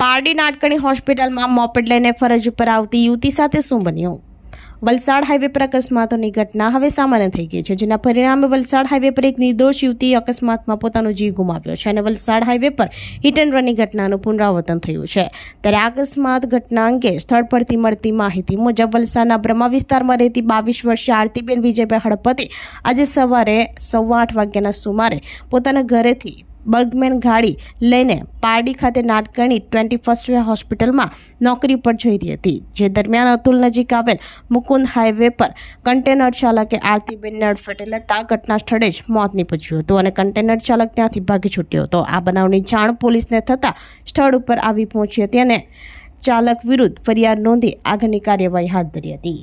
પારડી નાટકણી હોસ્પિટલમાં મોપેડ લઈને ફરજ ઉપર આવતી યુવતી સાથે શું બન્યું? વલસાડ હાઈવે પર અકસ્માતોની ઘટના હવે સામાન્ય થઈ ગઈ છે, જેના પરિણામે વલસાડ હાઈવે પર એક નિર્દોષ યુવતી અકસ્માતમાં પોતાનો જીવ ગુમાવ્યો છે અને વલસાડ હાઈવે પર હિટ એન્ડ રનની ઘટનાનું પુનરાવર્તન થયું છે. ત્યારે અકસ્માત ઘટના અંગે સ્થળ પરથી મળતી માહિતી મુજબ વલસાડના બ્રહ્મા વિસ્તારમાં રહેતી બાવીસ વર્ષીય આરતીબેન વિજયભાઈ હળપતિ આજે સવારે સવા આઠ વાગ્યાના સુમારે પોતાના ઘરેથી બર્ગમેન ગાડી લઈને પારડી ખાતે નાટકણી ટ્વેન્ટી ફર્સ્ટ હોસ્પિટલમાં નોકરી પર જઈ રહી હતી, જે દરમિયાન અતુલ નજીક આવેલ મુકુંદ હાઈવે પર કન્ટેનર ચાલકે આરતીબેનને અડફેટે લેતા ઘટના સ્થળે જ મોત નીપજ્યું હતું અને કન્ટેનર ચાલક ત્યાંથી ભાગી છૂટ્યો હતો. આ બનાવની જાણ પોલીસને થતાં સ્થળ ઉપર આવી પહોંચી હતી અને ચાલક વિરુદ્ધ ફરિયાદ નોંધી આગળની કાર્યવાહી હાથ ધરી હતી.